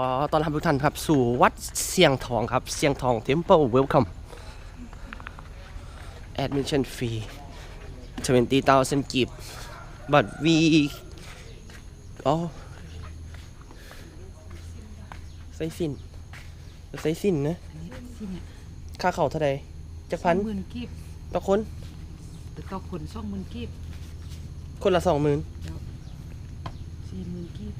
ขอต้อนรับทุกท่านครับ สู่วัดเสียงทองครับ เสียงทอง Temple Welcome Admission fee 20,000กีบ but we อ๋อใส่สินใส่สินนะที่เนี่ยค่าเข่าเท่าใดจักพันหมื่นกีบต่อคนแต่ต่อคนสองหมื่นกีบ คนละสองหมื่นสี่หมื่นกีบ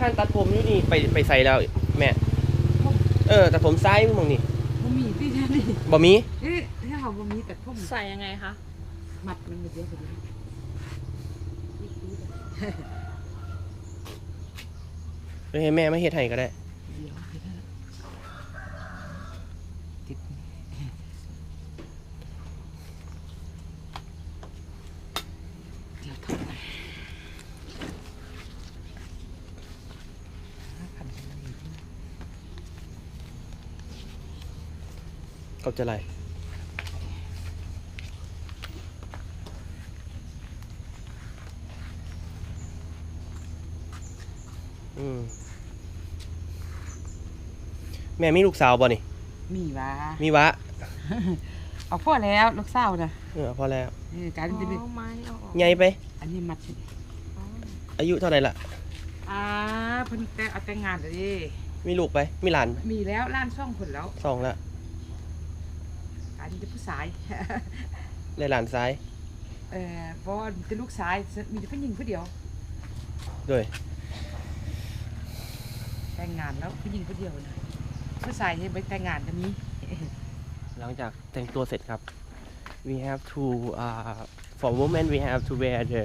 ห้างตัดผมนี่นี่ไปไปใส่แล้วแม่ เออตัดผมซ้ายมึงนี่บ่มีที่แท้นี่บ่มีเอ๊ะถ้าเขาบ่มีแต่ผมใส่ยังไงคะมัดมันเดียวกันเลยเฮ้ยแม่ไม่เฮ็ดให้ก็ได้เดี๋ยวเดี๋ยวนะติดเดี๋ยวทำไงห้าพันเป็นอะไรที่ เขาจะไรอืมแม่มีลูกสาวบ่นี่ มีวะมีวะ เอาพ่อแล้วลูกสาวนะเออพอแล้วเออการอ๋จะเป็นอไม้เอาออกใหญ่ไป อันนี้มัดสิอ๋ออายุเท่าไหร่ละอ่าเพิ่นแต่เอาแต่งงานแล้วดิมีลูกไป มีหลานไปมีแล้วล้านช่องคนแล้วสองละ การจะผู้ชายได้หลานซ้ายเอ่อเพราะว่าเป็นลูกชายมีแต่ผู้หญิงผู้เดียว ด้วยแต่งงานแล้วผู้หญิงผู้เดียวนะผู้ชายยังไปแต่งงานจะมี หลังจากแต่งตัวเสร็จครับ we have to uh, for women we have to wear the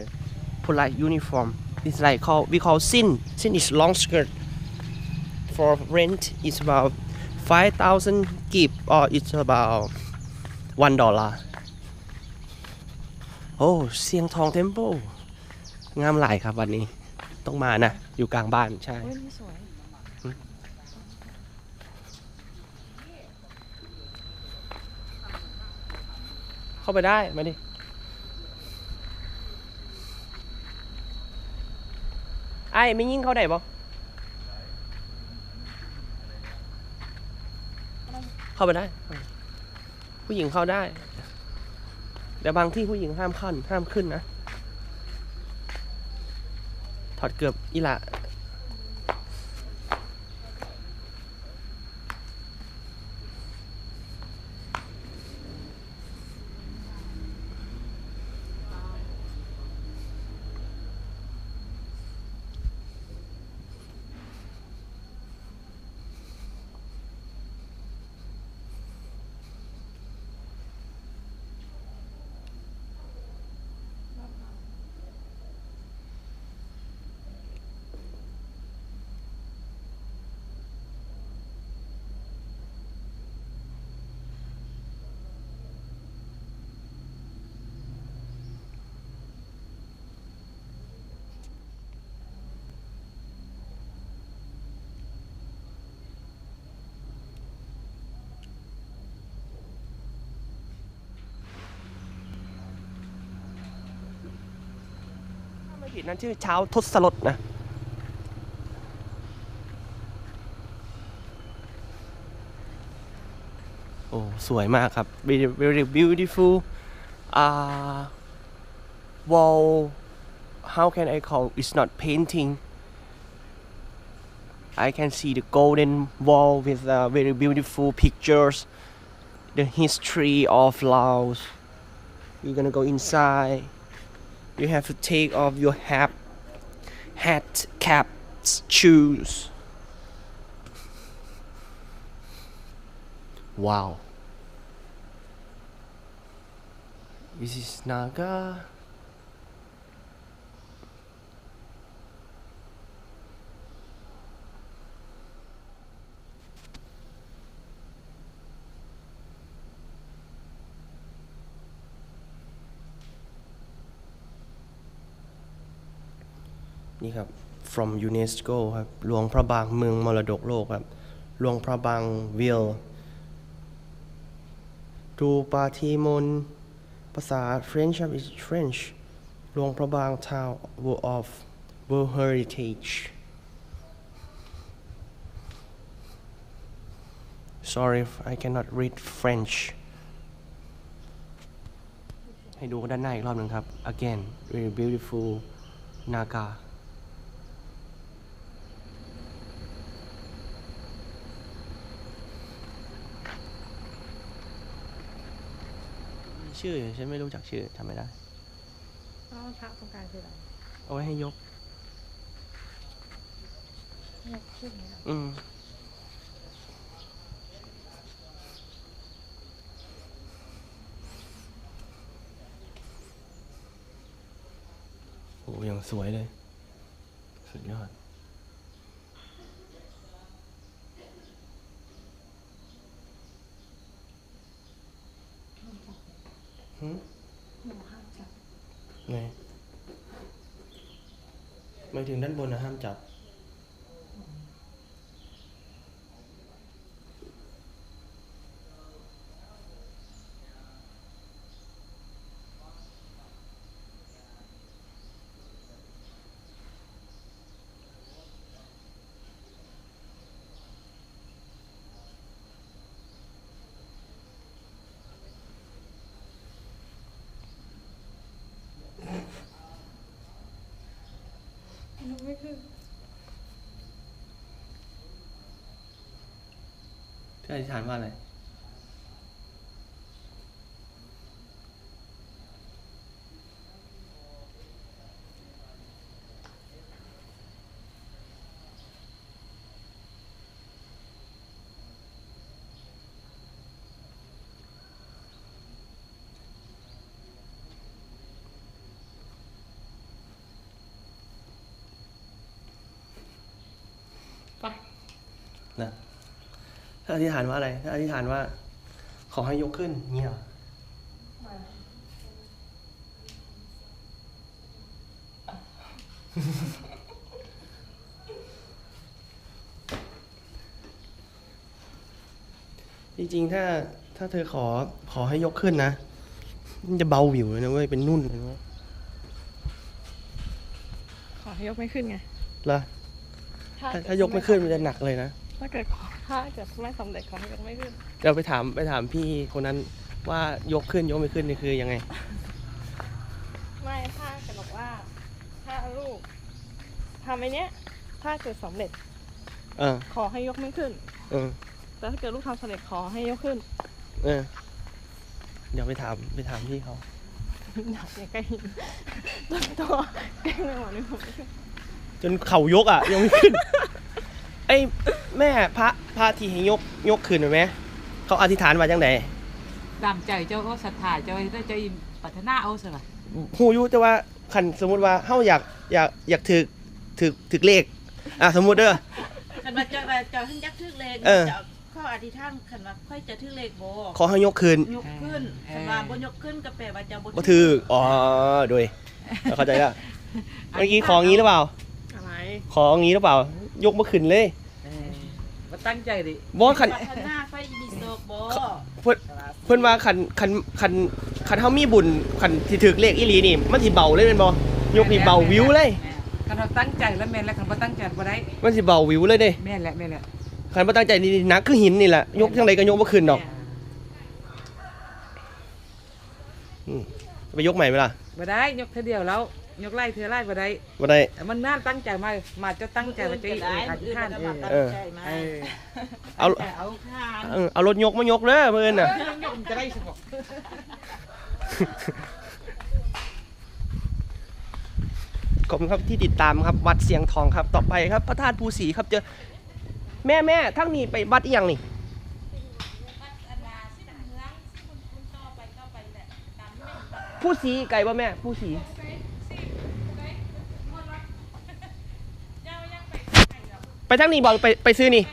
polite uniform it's like call we call sin sin is long skirt for rent it's about 5,000 gib or it's about one dollar โอ้เสียงทองเทมโ e งามหลายครับวันนี้ต้องมานะ อยู่กลางบ้านใช่เฮ้ยนี่สวยเข้าไปได้มาดิไอ้ไม่ยิ่งเข้าได้ปะเข้าไปได้ ผู้หญิงเข้าได้ แต่บางที่ผู้หญิงห้ามขั้นห้ามขึ้นนะ ถอดเกือบอีละ ผิดนั่นชื่อเช้าทศรถนะโอ้สวยมากครับ very very beautiful uh wall how can I call it's not painting I can see the golden wall with uh, very beautiful pictures the history of Laos you're gonna go inside you have to take off your hat, hat, caps, shoes. Wow. This is Naga. Ni ครับ from UNESCO ครับหลวงพระบางเมืองมรดกโลกครับหลวงพระบาง will ดูปาทีมนภาษา French is French หลวงพระบาง Town of World Heritage Sorry if I cannot read French ให้ดูด้านหน้าอีกรอบหนึ่งครับ Again very beautiful Naga ชื่อฉันไม่รู้จักชื่อจำไม่ได้อ๋อพระตรงกลางคืออะไรเอาไว้ให้ยกเนี่ยขึ้นอย่างเงี้ยอืมโอ้ยังสวยเลย สุดยอด หืม หนูห้ามจับ ไง ไม่ถึงด้านบนนะห้ามจับ หนูไม่ขึ้นที่อธิษฐานว่าอะไร นะถ้าอธิษฐานว่าอะไร ถ้าอธิษฐานว่า ขอให้ยกขึ้นเงี้ยเหรอจริงๆ ถ้าถ้าเธอขอขอให้ยกขึ้นนะมันจะเบาหวิวเลยนะเว้ยเป็นนุ่นเลยนะเว้ยขอให้ยกไม่ขึ้นไงแล้วถ้าถ้ายกไม่ขึ้นมันจะหนักเลยนะ ถ้าเกิดขอถ้าเกิดไม่สำเร็จขอให้ยกไม่ขึ้นเราไปถามไปถามพี่คนนั้นว่ายกขึ้นยกไม่ขึ้นนี่คือยังไง ไม่ถ้าเกิดบอกว่า ถ้าลูกทำไอ้เนี้ย ถ้าเกิดสำเร็จ เออ ขอให้ยกไม่ขึ้น เออ แต่ถ้าเกิดลูกทำสำเร็จขอให้ยกขึ้น เออ เดี๋ยวไปถามไปถามพี่เขาหนักอย่างใกล้หินต้นตัวใกล้ไม่หมดนี่ผมไม่ขึ้นจนเข่ายกอะยังไม่ขึ้น ไอ้แม่พระพระที่ให้ยกยกขึ้นเห็นไหมเขาอธิษฐานว่าจังไดตามใจเจ้าก็ศรัทธาเจ้าได้เจ้าอินปรารถนาเอาสิล่ะฮู้อยู่แต่ว่าคันสมมุติว่าเฮาอยากอยากอยากถึกถึกถึกเลขอะสมมุติเด้อคันว่าเจ้าว่าเจ้าท่านยักษ์ทึกเลขเออเจ้าข้ออธิษฐานคันว่าค่อยจะทึกเลขบ่ขอให้ยกขึ้นยกขึ้นคันว่าบ่ยกขึ้นก็แปลว่าเจ้าบ่บ่ถึกอ๋อโดยเข้าใจแล้วเมื่อกี้ของงี้หรือเปล่าอะไรของงี้หรือเปล่ายกบ่ขึ้นเลยเออ มาตั้งใจดิบ่คันปรารถนาไฟมีโศกบ่เพิ่นเพิ่นว่าคันคันคันคันเฮามีบุญคันที่ถึกเลขอีหลีนี่ มันสิเบาเลยแม่นบ่ยกนี่เบาวิวเลยคันเราตั้งใจแล้วแม่นแล้วคันบ่ตั้งใจบ่ได้มันสิเบาวิวเลยเด้แม่นแหละแม่นแหละคันบ่ตั้งใจนี่หนักคือหินนี่แหละยกจังไดก็ยกบ่ขึ้นดอกไปยกใหม่ไหมล่ะบ่ได้ยกเธอเดียวแล้ว ยกไล่เธอไล่บ่ได้บ่ได้แต่มันน่าตั้งใจมามาเจ้าตั้งใจว่าจะอื่นก็ได้อธิษฐานอื่นเอก็อมาตั้งใจมาเออเอาแต่เอาทานเออเอารถยกมายกเด้อมื้ออื่นน่ะยกจะได้สิบอกขอบคุณครับที่ติดตามครับวัดเสียงทองครับต่อไปครับ พระธาตุภูสีครับเจอแม่แม่ทั้งนี้ไปวัดอีหยังนี่ผู้สีไก่ป่ะแม่ผู้สี ไปทั้งนี้บอกไปไปซื้อนี่